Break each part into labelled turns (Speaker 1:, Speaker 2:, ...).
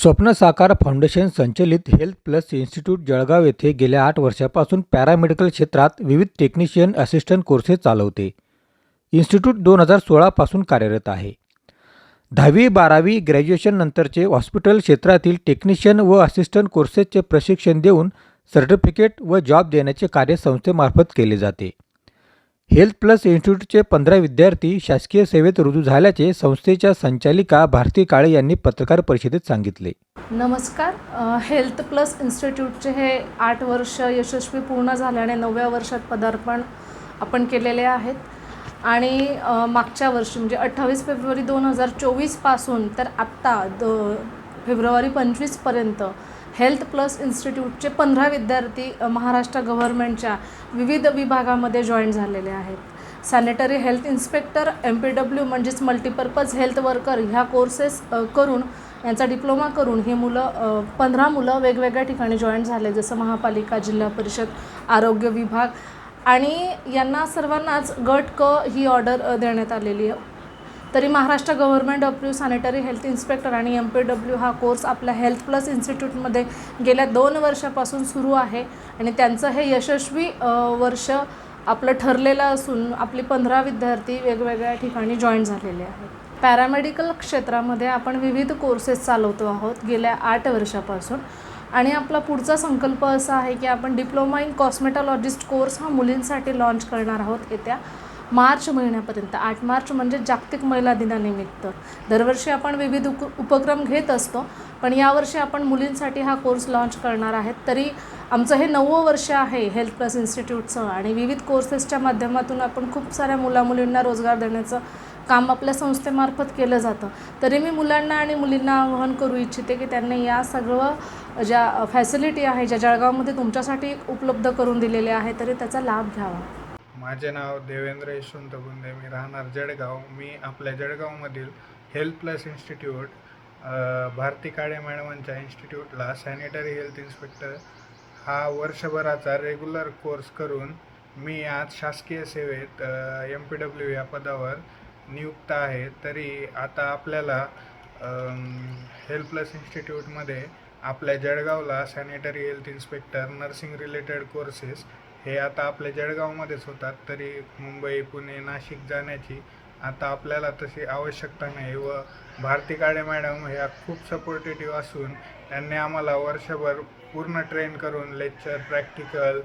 Speaker 1: स्वप्न साकार फाउंडेशन संचलित हेल्थ प्लस इन्स्टिट्यूट जळगाव येथे गेल्या आठ वर्षापासून पॅरामेडिकल क्षेत्रात विविध टेक्निशियन असिस्टंट कोर्सेस चालवते. इन्स्टिट्यूट दोन हजार सोळापासून कार्यरत आहे. दहावी बारावी ग्रॅज्युएशन नंतरचे हॉस्पिटल क्षेत्रातील टेक्निशियन व असिस्टंट कोर्सेसचे प्रशिक्षण देऊन सर्टिफिकेट व जॉब देण्याचे कार्य संस्थेमार्फत केले जाते. हेल्थ प्लस इन्स्टिट्यूटचे पंधरा विद्यार्थी शासकीय सेवेत रुजू झाल्याचे संस्थेच्या संचालिका भारती काळे यांनी पत्रकार परिषदेत सांगितले.
Speaker 2: नमस्कार. हेल्थ प्लस इन्स्टिट्यूटचे हे आठ वर्ष यशस्वी पूर्ण झाल्याने नवव्या वर्षात पदार्पण आपण केलेले आहेत. आणि मागच्या वर्षी म्हणजे अठ्ठावीस फेब्रुवारी दोन हजार चोवीसपासून तर आत्ता द फेब्रुवारी पंचवीसपर्यंत हेल्थ प्लस इन्स्टिट्यूटचे पंधरा विद्यार्थी महाराष्ट्र गव्हर्नमेंटच्या विविध विभागामध्ये जॉईन झालेले आहेत. Sanitary health inspector M P W म्हणजेच मल्टीपर्पज हेल्थ वर्कर ह्या कोर्सेस करून यांचा डिप्लोमा करून ही मुलं पंधरा मुलं वेगवेगळ्या ठिकाणी जॉईन झाले जसं महापालिका जिल्हा परिषद आरोग्य विभाग. आणि यांना सर्वांनाच गट क ही ऑर्डर देण्यात आलेली आहे. तरी Maharashtra government W sanitary health inspector आणि एम पी डब्ल्यू हा कोर्स आपल्या हेल्थ प्लस इन्स्टिट्यूटमध्ये गेल्या दोन वर्षापासून सुरू आहे. आणि त्यांचं हे यशस्वी वर्ष आपलं ठरलेलं असून आपली पंधरा विद्यार्थी वेगवेगळ्या ठिकाणी जॉईन झालेले आहेत. पॅरामेडिकल क्षेत्रामध्ये आपण विविध कोर्सेस चालवतो आहोत गेल्या आठ वर्षापासून. आणि आपला पुढचा संकल्प असा आहे की आपण डिप्लोमा इन कॉस्मेटॉलॉजिस्ट कोर्स हा मुलींसाठी लॉन्च करणार आहोत येत्या मार्च महिन्यापर्यंत. आठ मार्च म्हणजे जागतिक महिला दिनानिमित्त. दरवर्षी आपण विविध उप उपक्रम घेत असतो पण यावर्षी आपण मुलींसाठी हा कोर्स लॉन्च करणार आहेत. तरी आमचं हे नववं वर्ष आहे हेल्थ प्लस इन्स्टिट्यूटचं आणि विविध कोर्सेसच्या माध्यमातून आपण खूप साऱ्या मुलामुलींना रोजगार देण्याचं काम आपल्या संस्थेमार्फत केलं जातं. तरी मी मुलांना आणि मुलींना आवाहन करू इच्छिते की त्यांनी या सगळं ज्या फॅसिलिटी आहे ज्या जळगावमध्ये तुमच्यासाठी उपलब्ध करून दिलेल्या आहे तरी त्याचा लाभ घ्यावा.
Speaker 3: माझे नाव देवेंद्र यशवंत गुंदे मी राहणार जळगाव. मी आपल्या जळगावमधील health plus institute Bharati Kale मॅडमांच्या इन्स्टिट्यूटला सॅनिटरी हेल्थ इन्स्पेक्टर हा वर्षभराचा रेग्युलर कोर्स करून मी आज शासकीय सेवेत एम पी डब्ल्यू या पदावर नियुक्त आहे. तरी आता आपल्याला हेल्थ प्लस इन्स्टिट्यूटमध्ये आपल्या जळगावला sanitary health inspector nursing related courses हे आता आपल्या जळगावमध्येच होतात. तरी मुंबई पुणे नाशिक जाण्याची आता आपल्याला तशी आवश्यकता नाही व भारती काळे मॅडम ह्या खूप सपोर्टेटिव्ह असून त्यांनी आम्हाला वर्षभर पूर्ण ट्रेन करून लेक्चर प्रॅक्टिकल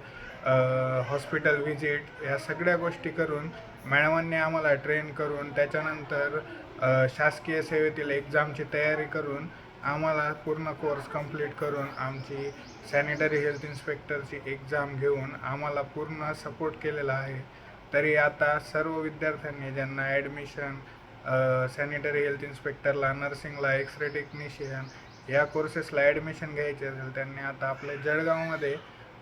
Speaker 3: हॉस्पिटल व्हिजिट ह्या सगळ्या गोष्टी करून मॅडमांनी आम्हाला ट्रेन करून त्याच्यानंतर शासकीय सेवेतील एक्झामची तयारी करून आम्हाला पूर्ण कोर्स कंप्लीट करून आमची सॅनिटरी हेल्थ इन्स्पेक्टरची एक्झाम घेऊन आम्हाला पूर्ण सपोर्ट केलेला आहे. तरी आता सर्व विद्यार्थ्यांनी ज्यांना ॲडमिशन सॅनिटरी हेल्थ इन्स्पेक्टरला नर्सिंगला एक्सरे टेक्निशियन या कोर्सेसला ॲडमिशन घ्यायचे असेल त्यांनी आता आपल्या जळगावमध्ये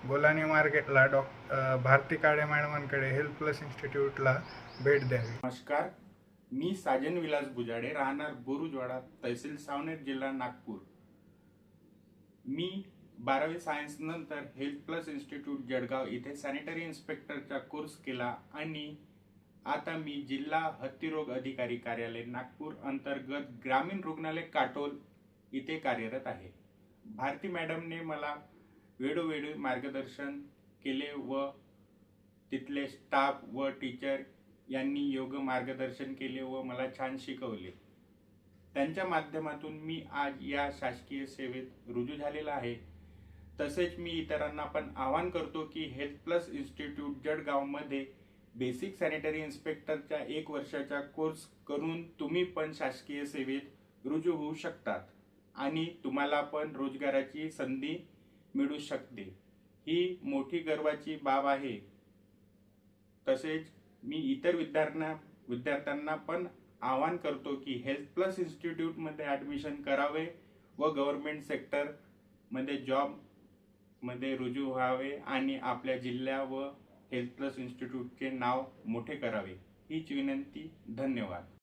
Speaker 3: बोलानी मार्केटला डॉक भारती काळे मॅडमांकडे हेल्थ प्लस इन्स्टिट्यूटला भेट द्यावी.
Speaker 4: नमस्कार. मी साजन विलास बुजाडे राहणार बोरुजवाडा तहसील सावनेर जिल्हा नागपूर. मी बारावी सायन्स नंतर हेल्थ प्लस इन्स्टिट्यूट जळगाव इथे सॅनिटरी इन्स्पेक्टरचा कोर्स केला आणि आता मी जिल्हा हत्तीरोग अधिकारी कार्यालय नागपूर अंतर्गत ग्रामीण रुग्णालय काटोल इथे कार्यरत आहे. भारती मॅडमने मला वेळोवेळी मार्गदर्शन केले व तिथले स्टाफ व टीचर यांनी योग मार्गदर्शन केले व मला छान शिकवले. त्यांच्या माध्यमातून मी आज या शासकीय सेवेत रुजू झालेला आहे. तसेच मी इतरांना पण आवाहन करतो की हेल्थ प्लस इन्स्टिट्यूट जळगावमध्ये बेसिक सॅनिटरी इन्स्पेक्टरच्या एक वर्षाचा कोर्स करून तुम्ही पण शासकीय सेवेत रुजू होऊ शकतात आणि तुम्हाला पण रोजगाराची संधी मिळू शकते. ही मोठी गर्वाची बाब आहे. तसेच मी इतर विद्यार्थ्यांना विद्यार्थ्यांना पण आवाहन करतो की हेल्थ प्लस इन्स्टिट्यूटमध्ये ॲडमिशन करावे व गव्हर्मेंट सेक्टरमध्ये जॉबमध्ये रुजू व्हावे आणि आपल्या जिल्ह्या व हेल्थ प्लस इन्स्टिट्यूटचे नाव मोठे करावे. हीच विनंती. धन्यवाद.